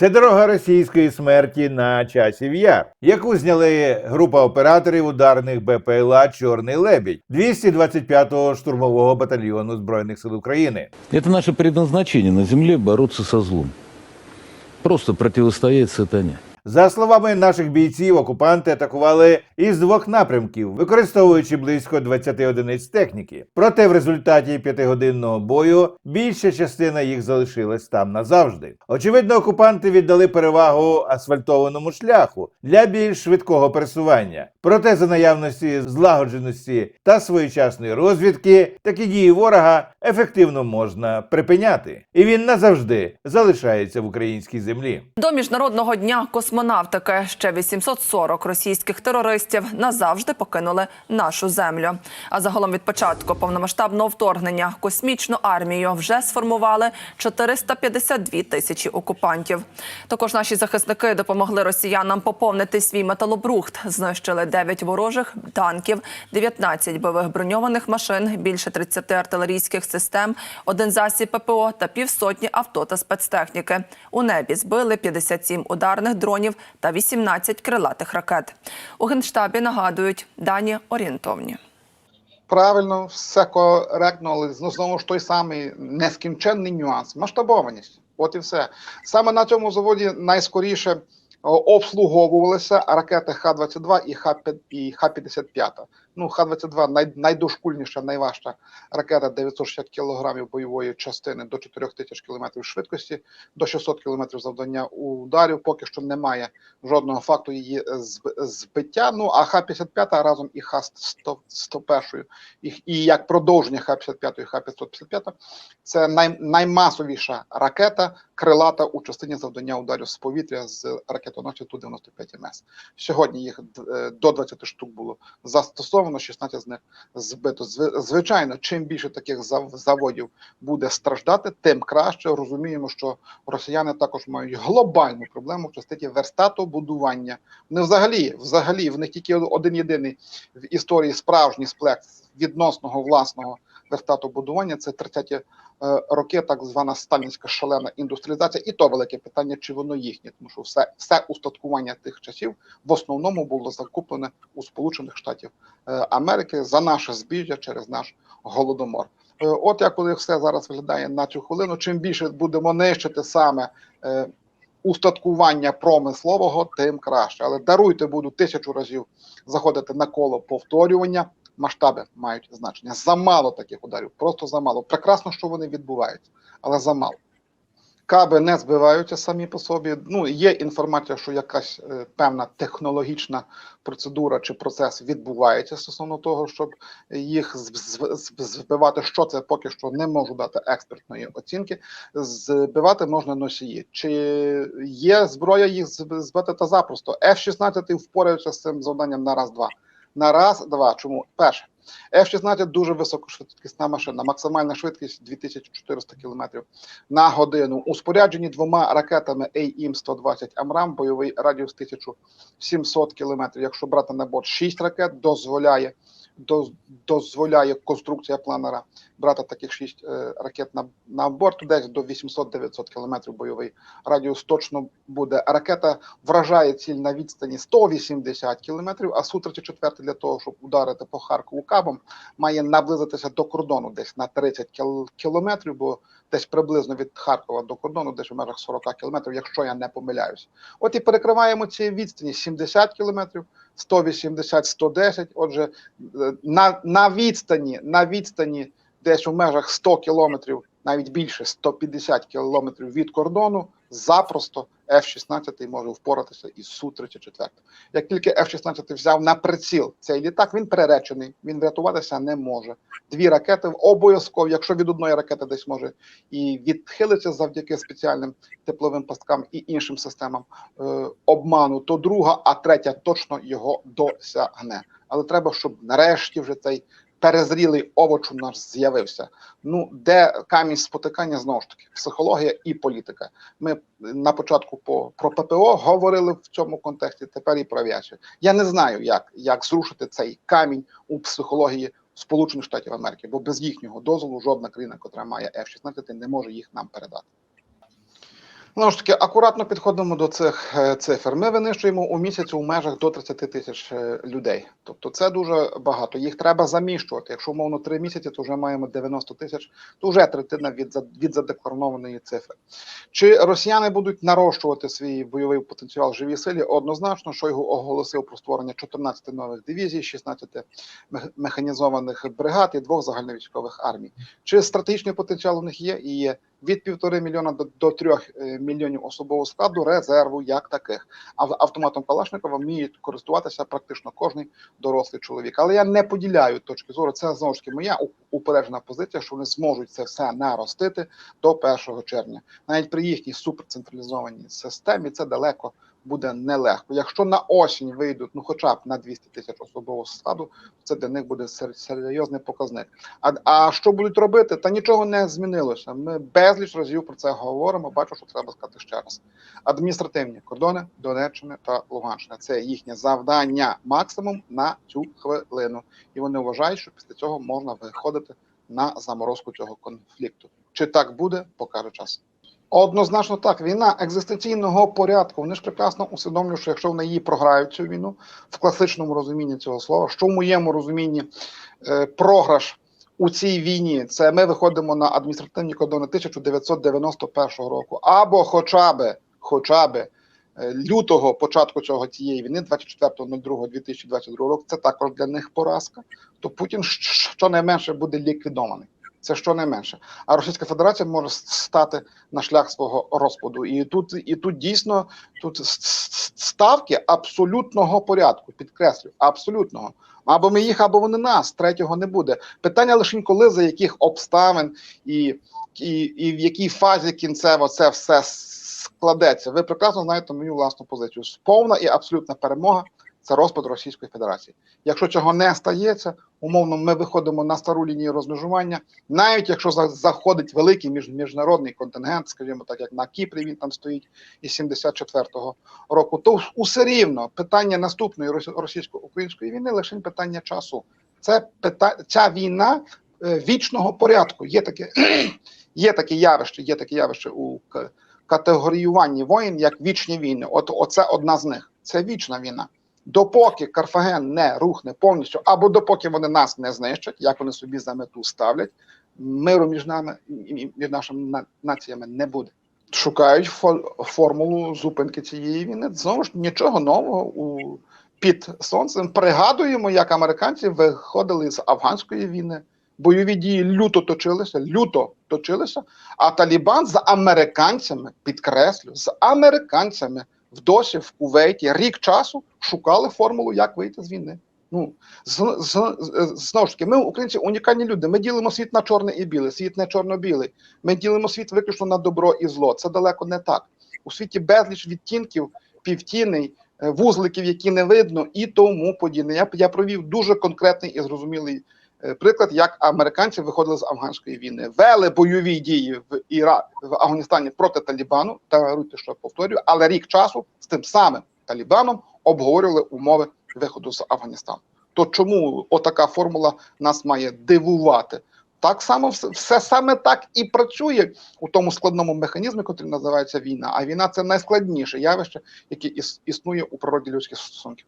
Це дорога російської смерті на часів яр, яку зняли група операторів ударних БПЛА Чорний лебідь 225-го штурмового батальйону збройних сил України. Це наше предназначення на землі боротися со злом. Просто протистояти сатане. За словами наших бійців, окупанти атакували із двох напрямків, використовуючи близько 20 одиниць техніки. Проте в результаті п'ятигодинного бою більша частина їх залишилась там назавжди. Очевидно, окупанти віддали перевагу асфальтованому шляху для більш швидкого пересування. Проте за наявності злагодженості та своєчасної розвідки такі дії ворога ефективно можна припиняти, і він назавжди залишається в українській землі. До міжнародного дня космонавтики ще 840 російських терористів назавжди покинули нашу землю. А загалом від початку повномасштабного вторгнення космічну армію вже сформували 452 тисячі окупантів. Також наші захисники допомогли росіянам поповнити свій металобрухт, знищили 9 ворожих танків, 19 бойових броньованих машин, більше 30 артилерійських систем, один засіб ППО та півсотні авто та спецтехніки. У небі збили 57 ударних дронів та 18 крилатих ракет. У генштабі нагадують дані орієнтовні. Правильно, все коректно, але ну, знову ж той самий нескінченний нюанс масштабованість. От і все. Саме на цьому заводі найскоріше обслуговувалися ракети Х-22 і Х- і Х-55. Ну, Х-22 най, найдошкульніша, найважча ракета 960 кг бойової частини до 4000 км швидкості, до 600 км завдання ударів. Поки що немає жодного факту її збиття. Ну, а Х-55 разом і Х-101 і, і як продовження Х-55 і Х-555 це най, наймасовіша ракета крилата у частині завдання ударів з повітря з ракетоносця Ту-95 МС. Сьогодні їх е, до 20 штук було застосовано, 16 з них збито. Звичайно, чим більше таких заводів буде страждати, тим краще. Розуміємо, що росіяни також мають глобальну проблему в частині верстату будування. Вони взагалі, взагалі, в них тільки один єдиний в історії справжній сплек відносного власного верстату будування. Це 30-ті е, роки, так звана сталінська шалена індустріалізація, і то велике питання, чи воно їхнє, тому що все, все устаткування тих часів в основному було закуплене у Сполучених Штатів е, Америки за наше збіжжя через наш голодомор. Е, От як коли все зараз виглядає на цю хвилину, чим більше будемо нищити саме устаткування промислового, тим краще. Але даруйте, буду тисячу разів заходити на коло повторювання. Масштаби мають значення. Замало таких ударів, просто замало. Прекрасно, що вони відбуваються, але замало. Каби не збиваються самі по собі. Ну є інформація, що якась е, певна технологічна процедура чи процес відбувається стосовно того, щоб їх збивати. Що це поки що не можу дати експертної оцінки. Збивати можна носії. Чи є зброя їх збити та запросто? F-16 впораються з цим завданням на раз-два. На раз-два. Чому? Перше. F-16 дуже високошвидкісна машина, максимальна швидкість 2400 км на годину. У спорядженні двома ракетами AIM-120 Амрам, бойовий радіус 1700 км. Якщо брати на борт 6 ракет, дозволяє доз- дозволяє конструкція планера брати таких 6 е, ракет на, на борт, десь до 800-900 км бойовий радіус точно буде. Ракета вражає ціль на відстані 180 км, а Су-34 для того, щоб ударити по Харкову кабом, має наблизитися до кордону десь на 30 кіл- кілометрів, бо десь приблизно від Харкова до кордону, десь у межах 40 кілометрів, якщо я не помиляюсь. От і перекриваємо ці відстані 70 кілометрів, 180, 110. Отже, е, на, на відстані, на відстані десь у межах 100 кілометрів, навіть більше 150 кілометрів від кордону, запросто F-16 може впоратися із Су-34. Як тільки F-16 взяв на приціл цей літак, він переречений, він врятуватися не може. Дві ракети обов'язково, якщо від одної ракети десь може і відхилиться завдяки спеціальним тепловим пасткам і іншим системам е, обману, то друга, а третя точно його досягне. Але треба, щоб нарешті вже цей перезрілий овоч у нас з'явився. Ну, де камінь спотикання знову ж таки психологія і політика. Ми на початку по про ППО говорили в цьому контексті. Тепер і про авіацію. Я не знаю, як, як зрушити цей камінь у психології Сполучених Штатів Америки, бо без їхнього дозволу жодна країна, котра має F-16, не може їх нам передати. Знову ж таки, акуратно підходимо до цих е, цифр. Ми винищуємо у місяць у межах до 30 тисяч е, людей. Тобто це дуже багато. Їх треба заміщувати. Якщо умовно 3 місяці, то вже маємо 90 тисяч, то вже третина від, від задекларованої цифри. Чи росіяни будуть нарощувати свій бойовий потенціал в живій силі? Однозначно, Шойгу оголосив про створення 14 нових дивізій, 16 механізованих бригад і двох загальновійськових армій. Чи стратегічний потенціал у них є? І є від півтори мільйона до, трьох е, мільйонів особового складу резерву як таких. А автоматом Калашникова вміють користуватися практично кожний дорослий чоловік. Але я не поділяю точки зору. Це знову ж таки моя упереджена позиція, що вони зможуть це все наростити до 1 червня. Навіть при їхній суперцентралізованій системі це далеко буде нелегко. Якщо на осінь вийдуть ну хоча б на 200 тисяч особового складу, це для них буде серйозний показник. А, а що будуть робити? Та нічого не змінилося. Ми безліч разів про це говоримо. Бачу, що треба сказати ще раз. Адміністративні кордони Донеччини та Луганщини це їхнє завдання максимум на цю хвилину. І вони вважають, що після цього можна виходити на заморозку цього конфлікту. Чи так буде, покаже час. Однозначно так, війна екзистенційного порядку. Вони ж прекрасно усвідомлюють, що якщо вони її програють цю війну в класичному розумінні цього слова, що в моєму розумінні е, програш у цій війні, це ми виходимо на адміністративні кордони 1991 року, або хоча би, хоча би е, лютого початку цього цієї війни, 24.02.2022 року, це також для них поразка. То Путін щонайменше буде ліквідований. Це щонайменше. А Російська Федерація може стати на шлях свого розпаду. І тут, і тут дійсно тут ставки абсолютного порядку, підкреслю, абсолютного. Або ми їх, або вони нас. Третього не буде. Питання лише коли за яких обставин і, і, і в якій фазі кінцево це все складеться. Ви прекрасно знаєте мою власну позицію. Повна і абсолютна перемога це розпад Російської Федерації. Якщо цього не стається, умовно, ми виходимо на стару лінію розмежування, навіть якщо заходить великий між, міжнародний контингент, скажімо так, як на Кіпрі він там стоїть із 74-го року, то усе рівно питання наступної російсько-української війни лише питання часу. Це пита... ця війна е, вічного порядку. Є таке, є таке явище, є таке явище у категоріюванні воїн як вічні війни. От оце одна з них. Це вічна війна. Допоки Карфаген не рухне повністю, або допоки вони нас не знищать, як вони собі за мету ставлять, миру між нами і між нашими націями не буде. Шукають фо- формулу зупинки цієї війни. Знову ж нічого нового у під сонцем. Пригадуємо, як американці виходили з афганської війни. Бойові дії люто точилися, люто точилися. А Талібан з американцями, підкреслю, з американцями досі в Кувейті рік часу шукали формулу, як вийти з війни. Ну з, з, знову ж таки, ми, українці, унікальні люди. Ми ділимо світ на чорне і біле, світ не чорно-білий. Ми ділимо світ виключно на добро і зло. Це далеко не так. У світі безліч відтінків, півтіней, е, вузликів, які не видно, і тому подібне. Я, я провів дуже конкретний і зрозумілий приклад, як американці виходили з афганської війни, вели бойові дії в Іра в Афганістані проти Талібану. Та що повторюю, але рік часу з тим самим Талібаном обговорювали умови виходу з Афганістану. То чому отака формула нас має дивувати? Так само все, все саме так і працює у тому складному механізмі, який називається війна. А війна це найскладніше явище, яке іс- існує у природі людських стосунків.